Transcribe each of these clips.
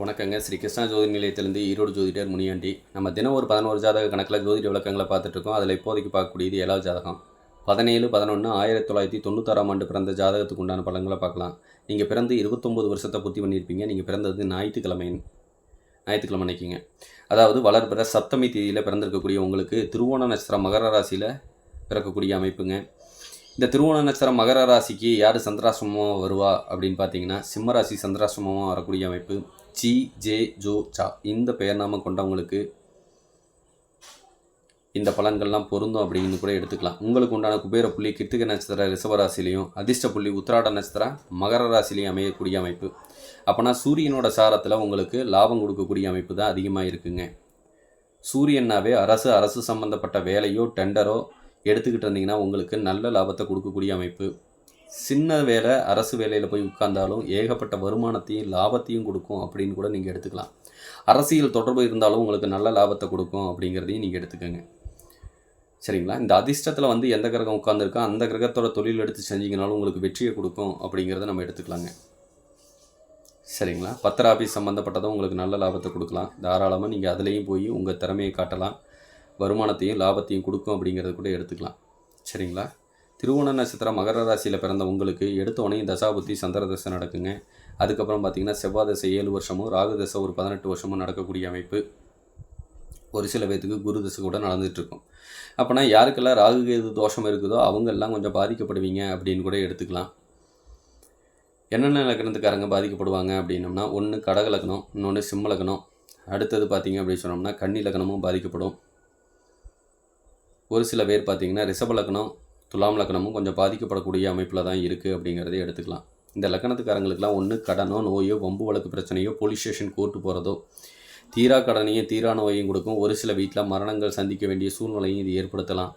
வணக்கங்க. ஸ்ரீ கிருஷ்ணா ஜோதி நிலையத்திலேருந்து ஈரோடு ஜோதிடர் முனியாண்டி. நம்ம தினம் ஒரு பதினோரு ஜாதக கணக்கில் ஜோதிட விளக்கங்களை பார்த்துட்ருக்கோம். அதில் இப்போதைக்கு பார்க்கக்கூடியது ஏழாவது ஜாதகம். பதினேழு பதினொன்று ஆயிரத்தி தொள்ளாயிரத்தி தொண்ணூத்தாறாம் ஆண்டு பிறந்த ஜாதகத்துக்கு உண்டான பலன்களை பார்க்கலாம். நீங்கள் பிறந்து இருபத்தொம்போது வருஷத்தை பூர்த்தி பண்ணியிருப்பீங்க. நீங்கள் பிறந்தது ஞாயிற்றுக்கிழமை ஞாயிற்றுக்கிழமை நினைக்கிங்க அதாவது வளர்பிற சப்தமி தேதியில் பிறந்திருக்கக்கூடிய உங்களுக்கு திருவோண நட்சத்திரம் மகர ராசியில் பிறக்கக்கூடிய அமைப்புங்க. இந்த திருவோண நட்சத்திரம் மகர ராசிக்கு யார் சந்திராசிரமமாக வருவா அப்படின்னு பார்த்தீங்கன்னா சிம்ம ராசி சந்திராசிரமமாக வரக்கூடிய அமைப்பு. சி ஜே ஜோ சா இந்த பெயர் நாமம் கொண்டவங்களுக்கு இந்த பலன்கள்லாம் பொருந்தும் அப்படின்னு கூட எடுத்துக்கலாம். உங்களுக்கு உண்டான குபேர புள்ளி கிருத்திக நட்சத்திர ரிஷபராசிலையும் அதிர்ஷ்ட புள்ளி உத்திராட நட்சத்திரம் மகர ராசிலையும் அமையக்கூடிய அமைப்பு. அப்போனா சூரியனோட சாரத்தில் உங்களுக்கு லாபம் கொடுக்கக்கூடிய அமைப்பு தான் அதிகமாக இருக்குங்க. சூரியன்னாவே அரசு அரசு சம்மந்தப்பட்ட வேலையோ டெண்டரோ எடுத்துக்கிட்டு இருந்தீங்கன்னா உங்களுக்கு நல்ல லாபத்தை கொடுக்கக்கூடிய அமைப்பு. சின்ன வேலை அரசு வேலையில் போய் உட்கார்ந்தாலும் ஏகப்பட்ட வருமானத்தையும் லாபத்தையும் கொடுக்கும் அப்படின்னு கூட நீங்கள் எடுத்துக்கலாம். அரசியல் தொடர்பு இருந்தாலும் உங்களுக்கு நல்ல லாபத்தை கொடுக்கும் அப்படிங்கிறதையும் நீங்கள் எடுத்துக்கோங்க. சரிங்களா? இந்த அதிர்ஷ்டத்தில் வந்து எந்த கிரகம் உட்காந்துருக்கோ அந்த கிரகத்தோட தொழில் எடுத்து செஞ்சீங்கனாலும் உங்களுக்கு வெற்றியை கொடுக்கும் அப்படிங்கிறத நம்ம எடுத்துக்கலாங்க. சரிங்களா? பத்திர ஆஃபீஸ் சம்மந்தப்பட்டதும் உங்களுக்கு நல்ல லாபத்தை கொடுக்கலாம். தாராளமாக நீங்கள் அதுலேயும் போய் உங்கள் திறமையை காட்டலாம். வருமானத்தையும் லாபத்தையும் கொடுக்கும் அப்படிங்கிறத கூட எடுத்துக்கலாம். சரிங்களா? திருவோண நட்சத்திரம் மகர ராசியில் பிறந்த உங்களுக்கு எடுத்த உடனே தசாபுத்தி சந்திர தசை நடக்குங்க. அதுக்கப்புறம் பார்த்தீங்கன்னா செவ்வாய் தசை ஏழு வருஷமும் ராகு தசை ஒரு பதினெட்டு வருஷமும் நடக்கக்கூடிய அமைப்பு. ஒரு சில பேர்த்துக்கு குரு தசை கூட நடந்துகிட்ருக்கும் அப்போனா யாருக்கெல்லாம் ராகு கேது தோஷம் இருக்குதோ அவங்கெல்லாம் கொஞ்சம் பாதிக்கப்படுவீங்க அப்படின்னு கூட எடுத்துக்கலாம். என்னென்ன லக்னத்துக்காரங்க பாதிக்கப்படுவாங்க அப்படின்னம்னா ஒன்று கடக லக்னம் இன்னொன்று சிம்ம லக்னம் அடுத்தது பார்த்தீங்க அப்படின்னு சொன்னோம்னா கன்னி லக்னமும் பாதிக்கப்படும். ஒரு சில பேர் பார்த்தீங்கன்னா ரிஷப லக்னம் துலாம் லக்னமும் கொஞ்சம் பாதிக்கப்படக்கூடிய அமைப்பில் தான் இருக்குது அப்படிங்கிறதே எடுத்துக்கலாம். இந்த லக்கணத்துக்காரங்களுக்கெல்லாம் ஒன்று கடனோ நோயோ வம்பு வழக்கு பிரச்சனையோ போலீஸ் ஸ்டேஷன் கோர்ட்டு போகிறதோ தீரா கடனையும் தீரா நோயையும் கொடுக்கும். ஒரு சில வீட்டில் மரணங்கள் சந்திக்க வேண்டிய சூழ்நிலையும் இது ஏற்படுத்தலாம்.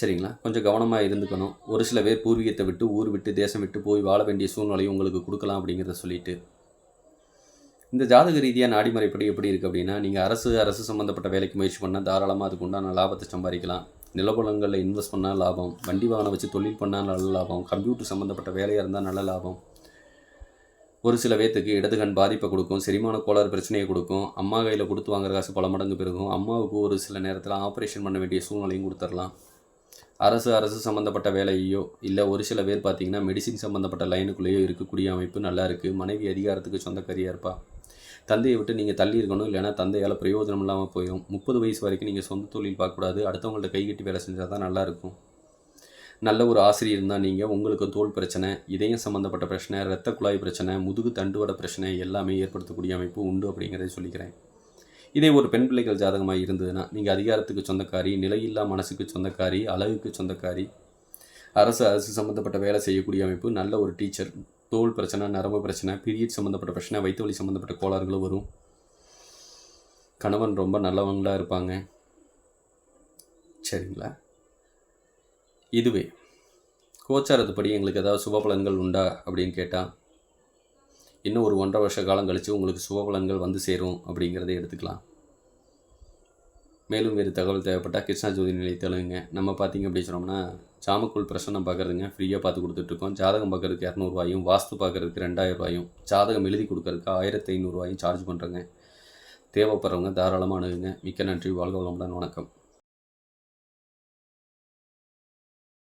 சரிங்களா? கொஞ்சம் கவனமாக இருந்துக்கணும். ஒரு சில பேர் பூர்வீகத்தை விட்டு ஊர் விட்டு தேசம் விட்டு போய் வாழ வேண்டிய சூழ்நிலையும் உங்களுக்கு கொடுக்கலாம் அப்படிங்கிறத சொல்லிட்டு இந்த ஜாதக ரீதியாக நாடிமுறைப்படி எப்படி இருக்குது அப்படின்னா நீங்கள் அரசு அரசு சம்மந்தப்பட்ட வேலைக்கு முயற்சி பண்ணால் தாராளமாக அதுக்கு உண்டான லாபத்தை சம்பாதிக்கலாம். நிலபலங்களில் இன்வெஸ்ட் பண்ணால் லாபம். வண்டி வாகனம் வச்சு தொழில் பண்ணால் நல்ல லாபம். கம்ப்யூட்டர் சம்மந்தப்பட்ட வேலையாக இருந்தால் நல்ல லாபம். ஒரு சில பேர்த்துக்கு இடதுகண் பாதிப்பை கொடுக்கும் செரிமான கோளாறு பிரச்சனையை கொடுக்கும். அம்மா கையில் கொடுத்து வாங்குற காசு பல மடங்கு பெருகும். அம்மாவுக்கு ஒரு சில நேரத்தில் ஆப்ரேஷன் பண்ண வேண்டிய சூழ்நிலையும் கொடுத்துடலாம். அரசு அரசு சம்மந்தப்பட்ட வேலையோ இல்லை ஒரு சில பேர் பார்த்தீங்கன்னா மெடிசின் சம்மந்தப்பட்ட லைனுக்குள்ளேயோ இருக்கக்கூடிய அமைப்பு நல்லா இருக்குது மனைவி அதிகாரத்துக்கு சொந்தக்கரியாக இருப்பா. தந்தையை விட்டு நீங்கள் தள்ளி இருக்கணும். இல்லைன்னா தந்தையால் பிரயோஜனம் இல்லாமல் போயிடும் முப்பது வயசு வரைக்கும் நீங்கள் சொந்த தொழில் பார்க்கக்கூடாது. அடுத்தவங்கள்ட்ட கைகட்டி வேலை செஞ்சால் தான் நல்லாயிருக்கும். நல்ல ஒரு ஆசிரியர் இருந்தால் நீங்கள் உங்களுக்கு தோல் பிரச்சனை இதயம் சம்மந்தப்பட்ட பிரச்சனை இரத்த குழாய் பிரச்சனை முதுகு தண்டுவட பிரச்சனை எல்லாமே ஏற்படுத்தக்கூடிய அமைப்பு உண்டு அப்படிங்கிறத சொல்லிக்கிறேன். இதே ஒரு பெண் பிள்ளைகள் ஜாதகமாக இருந்ததுன்னா நீங்கள் அதிகாரத்துக்கு சொந்தக்காரி நிலையில்லா மனசுக்கு சொந்தக்காரி அழகுக்கு சொந்தக்காரி அரசு அரசு சம்மந்தப்பட்ட வேலை செய்யக்கூடிய அமைப்பு நல்ல ஒரு டீச்சர் தோல் பிரச்சனை நரம்பு பிரச்சனை பீரியட் சம்மந்தப்பட்ட பிரச்சனை வயிற்று வலி சம்மந்தப்பட்ட கோளாறுகளும் வரும். கணவன் ரொம்ப நல்லவங்களாக இருப்பாங்க. சரிங்களா? இதுவே. கோச்சாரத்துப்படி எங்களுக்கு ஏதாவது சுபபலன்கள் உண்டா அப்படின்னு கேட்டால் இன்னும் ஒரு ஒன்றரை வருஷ காலம் கழித்து உங்களுக்கு சுபபலன்கள் வந்து சேரும் அப்படிங்கிறத எடுத்துக்கலாம். மேலும் வேறு தகவல் தேவைப்பட்டால் கிருஷ்ணா ஜோதி நிலையத்தலுங்க நம்ம பார்த்தீங்க அப்படின்னு சொன்னோம்னா ஜாமக்குள் பிரசனம் பார்க்குறதுங்க ஃப்ரீயாக பார்த்து கொடுத்துட்ருக்கோம். ஜாதகம் பார்க்குறதுக்கு இரநூறுவாயும் வாஸ்து பார்க்குறதுக்கு ரெண்டாயிரரூவாயும் ஜாதகம் எழுதி கொடுக்கறதுக்கு ஆயிரத்தி ஐநூறுரூவாயும் சார்ஜ் பண்ணுறேங்க தேவைப்படுறவங்க தாராளமாக அணுகுங்க. மிக்க நன்றி. வாழ்க வளமுடன். வணக்கம்.